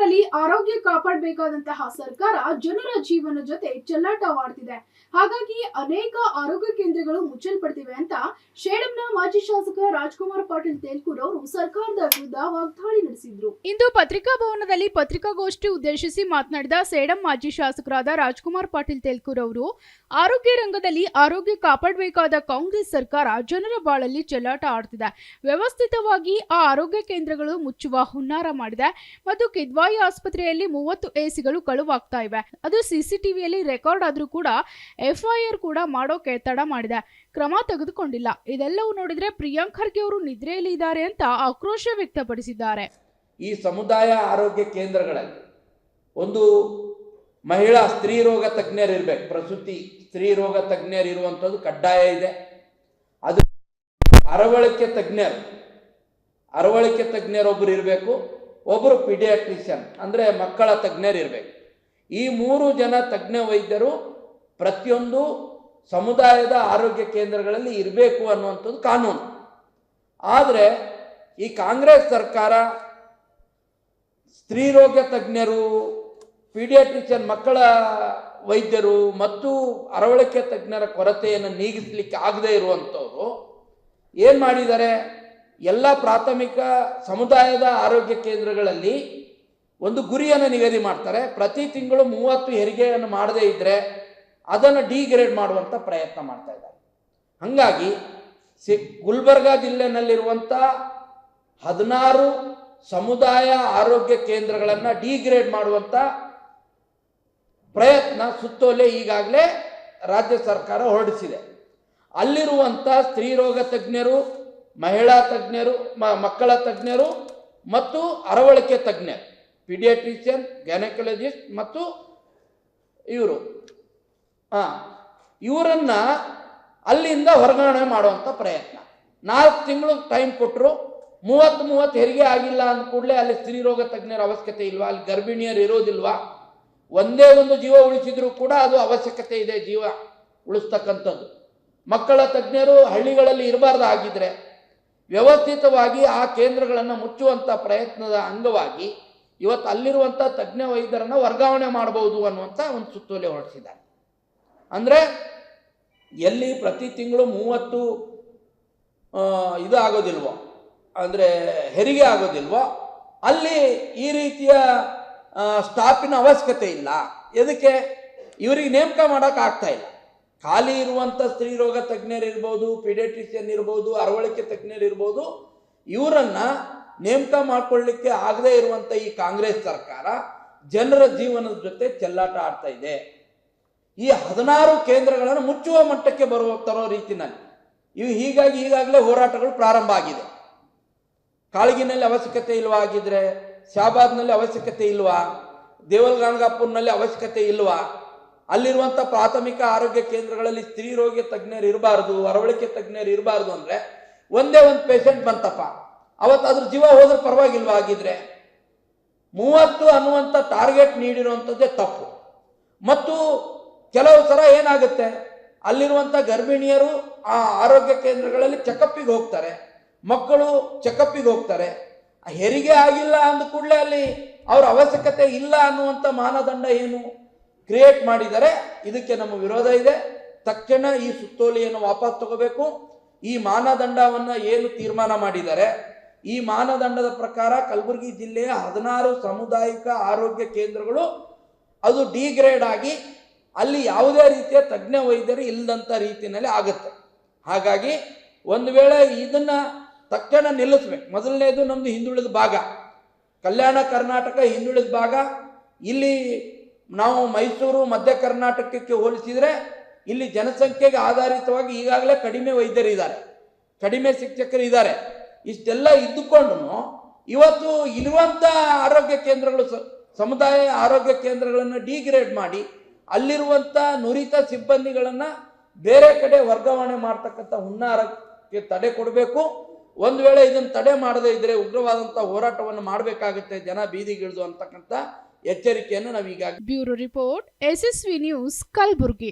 have a ಆರೋಗ್ಯ ಕಾಪಾಡಬೇಕಾದಂತಹ ಸರ್ಕಾರ ಜನರ ಜೀವನ ಜೊತೆ ಚೆಲ್ಲಾಟವಾಡ್ತಿದೆ ಹಾಗಾಗಿ ಅನೇಕ ಆರೋಗ್ಯ ಕೇಂದ್ರಗಳು ಮುಚ್ಚಲ್ಪಡ್ತಿವೆ ಅಂತ ಶೇಡಂನ ಮಾಜಿ ಶಾಸಕ ರಾಜ್ಕುಮಾರ್ ಪಾಟೀಲ್ ತೇಲ್ಕೂರ್ ಅವರು ಸರ್ಕಾರದ ವಿರುದ್ಧ ವಾಗ್ದಾಳಿ ನಡೆಸಿದ್ರು. ಇಂದು ಪತ್ರಿಕಾ ಭವನದಲ್ಲಿ ಪತ್ರಿಕಾಗೋಷ್ಠಿ ಉದ್ದೇಶಿಸಿ ಮಾತನಾಡಿದ ಸೇಡಂ ಮಾಜಿ ಶಾಸಕರಾದ ರಾಜ್ಕುಮಾರ್ ಪಾಟೀಲ್ ತೇಲ್ಕೂರ್ ಅವರು, ಆರೋಗ್ಯ ರಂಗದಲ್ಲಿ ಆರೋಗ್ಯ ಕಾಪಾಡಬೇಕಾದ ಕಾಂಗ್ರೆಸ್ ಸರ್ಕಾರ ಜನರ ಬಾಳಲ್ಲಿ ಚೆಲ್ಲಾಟ ಆಡ್ತಿದೆ. ವ್ಯವಸ್ಥಿತವಾಗಿ ಆ ಆರೋಗ್ಯ ಕೇಂದ್ರಗಳು ಮುಚ್ಚುವ ಹುನ್ನಾರ ಮಾಡಿದೆ. ಮತ್ತು ಕಿದ್ವಾಯಿ ಆಸ್ಪತ್ರೆಯಲ್ಲಿ ಮೂವತ್ತು ಎಸಿಗಳು ಕಳುವಾಗ್ತಾ ಇವೆ. ಅದು ಸಿಸಿಟಿವಿಯಲ್ಲಿ ರೆಕಾರ್ಡ್ ಆದ್ರೂ ಕೂಡ ಎಫ್ಐಆರ್ ಕೂಡ ಮಾಡೋಕೆ ತಡ ಮಾಡಿದೆ. ಕ್ರಮ ತೆಗೆದುಕೊಂಡಿಲ್ಲ. ಇದೆಲ್ಲವೂ ನೋಡಿದ್ರೆ ಪ್ರಿಯಾಂಕ್ ಖರ್ಗೆ ಅವರು ನಿದ್ರೆಯಲ್ಲಿ ಇದ್ದಾರೆ ಅಂತ ಆಕ್ರೋಶ ವ್ಯಕ್ತಪಡಿಸಿದ್ದಾರೆ. ಈ ಸಮುದಾಯ ಆರೋಗ್ಯ ಕೇಂದ್ರಗಳಲ್ಲಿ ಒಂದು ಮಹಿಳಾ ಸ್ತ್ರೀ ರೋಗ ತಜ್ಞರು ಇರಬೇಕು. ಪ್ರಸೂತಿ ಸ್ತ್ರೀ ರೋಗ ತಜ್ಞರು ಇರುವಂಥದ್ದು ಕಡ್ಡಾಯ ಇದೆ. ಅದು ಅರವಳಿಕೆ ತಜ್ಞರು, ಅರವಳಿಕೆ ತಜ್ಞರೊಬ್ಬರು ಇರಬೇಕು. ಒಬ್ಬರು ಪಿಡಿಯಾಟ್ರಿಷಿಯನ್, ಅಂದರೆ ಮಕ್ಕಳ ತಜ್ಞರಿರಬೇಕು. ಈ ಮೂರು ಜನ ತಜ್ಞ ವೈದ್ಯರು ಪ್ರತಿಯೊಂದು ಸಮುದಾಯದ ಆರೋಗ್ಯ ಕೇಂದ್ರಗಳಲ್ಲಿ ಇರಬೇಕು ಅನ್ನುವಂಥದ್ದು ಕಾನೂನು. ಆದರೆ ಈ ಕಾಂಗ್ರೆಸ್ ಸರ್ಕಾರ ಸ್ತ್ರೀರೋಗ ತಜ್ಞರು, ಪೀಡಿಯಾಟ್ರಿಷಿಯನ್ ಮಕ್ಕಳ ವೈದ್ಯರು ಮತ್ತು ಅರವಳಿಕೆ ತಜ್ಞರ ಕೊರತೆಯನ್ನು ನೀಗಿಸಲಿಕ್ಕೆ ಆಗದೇ ಇರುವಂಥವ್ರು ಏನು ಮಾಡಿದ್ದಾರೆ? ಎಲ್ಲ ಪ್ರಾಥಮಿಕ ಸಮುದಾಯದ ಆರೋಗ್ಯ ಕೇಂದ್ರಗಳಲ್ಲಿ ಒಂದು ಗುರಿಯನ್ನು ನಿಗದಿ ಮಾಡ್ತಾರೆ. ಪ್ರತಿ ತಿಂಗಳು ಮೂವತ್ತು ಹೆರಿಗೆಯನ್ನು ಮಾಡದೇ ಇದ್ದರೆ ಅದನ್ನು ಡಿಗ್ರೇಡ್ ಮಾಡುವಂಥ ಪ್ರಯತ್ನ ಮಾಡ್ತಾ ಇದ್ದಾರೆ. ಹಾಗಾಗಿ ಸಿ ಗುಲ್ಬರ್ಗ ಜಿಲ್ಲೆನಲ್ಲಿರುವಂಥ ಹದಿನಾರು ಸಮುದಾಯ ಆರೋಗ್ಯ ಕೇಂದ್ರಗಳನ್ನು ಡಿಗ್ರೇಡ್ ಮಾಡುವಂಥ ಪ್ರಯತ್ನ ಸುತ್ತೋಲೆ ಈಗಾಗಲೇ ರಾಜ್ಯ ಸರ್ಕಾರ ಹೊರಡಿಸಿದೆ. ಅಲ್ಲಿರುವಂಥ ಸ್ತ್ರೀರೋಗ ತಜ್ಞರು ಮಹಿಳಾ ತಜ್ಞರು ಮಕ್ಕಳ ತಜ್ಞರು ಮತ್ತು ಅರವಳಿಕೆ ತಜ್ಞರು ಪಿಡಿಯಾಟ್ರಿಷಿಯನ್ ಗ್ಯಾನಕಾಲಜಿಸ್ಟ್ ಮತ್ತು ಇವರು. ಹಾಂ ಇವರನ್ನು ಅಲ್ಲಿಂದ ಹೊರಗಣೆ ಮಾಡುವಂಥ ಪ್ರಯತ್ನ. ನಾಲ್ಕು ತಿಂಗಳು ಟೈಮ್ ಕೊಟ್ಟರು ಮೂವತ್ತು ಮೂವತ್ತು ಹೆರಿಗೆ ಆಗಿಲ್ಲ ಅಂದ ಕೂಡಲೇ ಅಲ್ಲಿ ಸ್ತ್ರೀರೋಗ ತಜ್ಞರ ಅವಶ್ಯಕತೆ ಇಲ್ವಾ? ಅಲ್ಲಿ ಗರ್ಭಿಣಿಯರು ಇರೋದಿಲ್ವಾ? ಒಂದೇ ಒಂದು ಜೀವ ಉಳಿಸಿದ್ರು ಕೂಡ ಅದು ಅವಶ್ಯಕತೆ ಇದೆ ಜೀವ ಉಳಿಸ್ತಕ್ಕಂಥದ್ದು. ಮಕ್ಕಳ ತಜ್ಞರು ಹಳ್ಳಿಗಳಲ್ಲಿ ಇರಬಾರ್ದು ಆಗಿದ್ರೆ ವ್ಯವಸ್ಥಿತವಾಗಿ ಆ ಕೇಂದ್ರಗಳನ್ನು ಮುಚ್ಚುವಂಥ ಪ್ರಯತ್ನದ ಅಂಗವಾಗಿ ಇವತ್ತು ಅಲ್ಲಿರುವಂಥ ತಜ್ಞ ವೈದ್ಯರನ್ನು ವರ್ಗಾವಣೆ ಮಾಡಬಹುದು ಅನ್ನುವಂಥ ಒಂದು ಸುತ್ತೋಲೆ ಹೊರಡಿಸಿದ್ದಾರೆ. ಅಂದರೆ ಎಲ್ಲಿ ಪ್ರತಿ ತಿಂಗಳು ಮೂವತ್ತು ಇದು ಆಗೋದಿಲ್ವೋ? ಅಂದರೆ ಹೆರಿಗೆ ಆಗೋದಿಲ್ವೋ? ಅಲ್ಲಿ ಈ ರೀತಿಯ ಸ್ಟಾಫಿನ ಅವಶ್ಯಕತೆ ಇಲ್ಲ. ಎದಕ್ಕೆ? ಇವರಿಗೆ ನೇಮಕ ಮಾಡೋಕ್ಕಾಗ್ತಾ ಇಲ್ಲ. ಖಾಲಿ ಇರುವಂಥ ಸ್ತ್ರೀರೋಗ ತಜ್ಞರಿರ್ಬೋದು ಇರ್ಬೋದು ಪಿಡಿಯಾಟ್ರಿಷಿಯನ್ ಇರ್ಬೋದು, ಅರವಳಿಕೆ ತಜ್ಞರು ಇರ್ಬೋದು, ಇವರನ್ನು ನೇಮಕ ಮಾಡ್ಕೊಳ್ಳಿಕ್ಕೆ ಆಗದೇ ಇರುವಂಥ ಈ ಕಾಂಗ್ರೆಸ್ ಸರ್ಕಾರ ಜನರ ಜೀವನದ ಜೊತೆ ಚೆಲ್ಲಾಟ ಆಡ್ತಾ ಇದೆ. ಈ ಹದಿನಾರು ಕೇಂದ್ರಗಳನ್ನು ಮುಚ್ಚುವ ಮಟ್ಟಕ್ಕೆ ಬರುವ ತರೋ ರೀತಿನಲ್ಲಿ ಇವು ಹೀಗಾಗಿ ಈಗಾಗಲೇ ಹೋರಾಟಗಳು ಪ್ರಾರಂಭ ಆಗಿದೆ. ಕಾಳಗಿನಲ್ಲಿ ಅವಶ್ಯಕತೆ ಇಲ್ವಾ ಆಗಿದ್ರೆ, ಶಾಬಾದ್ನಲ್ಲಿ ಅವಶ್ಯಕತೆ ಇಲ್ವಾ ದೇವಲ್ಗಾಣಗಾಪುರ್ನಲ್ಲಿ ಅವಶ್ಯಕತೆ ಇಲ್ವಾ ಅಲ್ಲಿರುವಂಥ ಪ್ರಾಥಮಿಕ ಆರೋಗ್ಯ ಕೇಂದ್ರಗಳಲ್ಲಿ ಸ್ತ್ರೀ ರೋಗ ತಜ್ಞರು ಇರಬಾರ್ದು, ಅರವಳಿಕೆ ತಜ್ಞರು ಇರಬಾರ್ದು ಅಂದರೆ ಒಂದೇ ಒಂದು ಪೇಷಂಟ್ ಬಂತಪ್ಪ. ಅವತ್ತು ಅದ್ರ ಜೀವ ಹೋದ್ರೆ ಪರವಾಗಿಲ್ವಾ ಆಗಿದ್ರೆ ಮೂವತ್ತು ಅನ್ನುವಂಥ ಟಾರ್ಗೆಟ್ ನೀಡಿರುವಂಥದ್ದೇ ತಪ್ಪು. ಮತ್ತು ಕೆಲವು ಸಲ ಏನಾಗುತ್ತೆ? ಅಲ್ಲಿರುವಂಥ ಗರ್ಭಿಣಿಯರು ಆ ಆರೋಗ್ಯ ಕೇಂದ್ರಗಳಲ್ಲಿ ಚೆಕಪ್ಪಿಗೆ ಹೋಗ್ತಾರೆ. ಮಕ್ಕಳು ಚೆಕಪ್ಪಿಗೆ ಹೋಗ್ತಾರೆ. ಹೆರಿಗೆ ಆಗಿಲ್ಲ ಅಂದ ಕೂಡಲೇ ಅಲ್ಲಿ ಅವರ ಅವಶ್ಯಕತೆ ಇಲ್ಲ ಅನ್ನುವಂಥ ಮಾನದಂಡ ಏನು? ಕ್ರಿಯೇಟ್ ಮಾಡಿದರೆ ಇದಕ್ಕೆ ನಮ್ಮ ವಿರೋಧ ಇದೆ. ತಕ್ಷಣ ಈ ಸುತ್ತೋಲೆಯನ್ನು ವಾಪಸ್ ತಗೋಬೇಕು. ಈ ಮಾನದಂಡವನ್ನು ಏನು ತೀರ್ಮಾನ ಮಾಡಿದ್ದಾರೆ ಈ ಮಾನದಂಡದ ಪ್ರಕಾರ ಕಲಬುರಗಿ ಜಿಲ್ಲೆಯ ಹದಿನಾರು ಸಾಮುದಾಯಿಕ ಆರೋಗ್ಯ ಕೇಂದ್ರಗಳು ಅದು ಡಿಗ್ರೇಡ್ ಆಗಿ ಅಲ್ಲಿ ಯಾವುದೇ ರೀತಿಯ ತಜ್ಞ ವೈದ್ಯರು ಇಲ್ಲದಂಥ ರೀತಿಯಲ್ಲಿ ಆಗುತ್ತೆ. ಹಾಗಾಗಿ ಒಂದು ವೇಳೆ ಇದನ್ನು ತಕ್ಷಣ ನಿಲ್ಲಿಸ್ಬೇಕು ಮೊದಲನೇದು ನಮ್ಮದು ಹಿಂದುಳಿದ ಭಾಗ. ಕಲ್ಯಾಣ ಕರ್ನಾಟಕ ಹಿಂದುಳಿದ ಭಾಗ. ಇಲ್ಲಿ ನಾವು ಮೈಸೂರು, ಮಧ್ಯ ಕರ್ನಾಟಕಕ್ಕೆ ಹೋಲಿಸಿದರೆ ಇಲ್ಲಿ ಜನಸಂಖ್ಯೆಗೆ ಆಧಾರಿತವಾಗಿ ಈಗಾಗಲೇ ಕಡಿಮೆ ವೈದ್ಯರು ಇದ್ದಾರೆ ಕಡಿಮೆ ಶಿಕ್ಷಕರು ಇದ್ದಾರೆ. ಇಷ್ಟೆಲ್ಲ ಇದ್ದುಕೊಂಡು ಇವತ್ತು ಇರುವಂಥ ಆರೋಗ್ಯ ಕೇಂದ್ರಗಳು ಸಮುದಾಯ ಆರೋಗ್ಯ ಕೇಂದ್ರಗಳನ್ನು ಡಿಗ್ರೇಡ್ ಮಾಡಿ ಅಲ್ಲಿರುವಂಥ ನುರಿತ ಸಿಬ್ಬಂದಿಗಳನ್ನು ಬೇರೆ ಕಡೆ ವರ್ಗಾವಣೆ ಮಾಡ್ತಕ್ಕಂಥ ಹುನ್ನಾರಕ್ಕೆ ತಡೆ ಕೊಡಬೇಕು. ಒಂದು ವೇಳೆ ಇದನ್ನು ತಡೆ ಮಾಡದೇ ಇದ್ದರೆ ಉಗ್ರವಾದಂಥ ಹೋರಾಟವನ್ನು ಮಾಡಬೇಕಾಗುತ್ತೆ, ಜನ ಬೀದಿಗಿಳಿದು ಅಂತಕ್ಕಂಥ ಎಚ್ಚರಿಕೆಯನ್ನು ನಾವು ಈಗಾಗಲೇ bureau report SSV news Kalaburagi.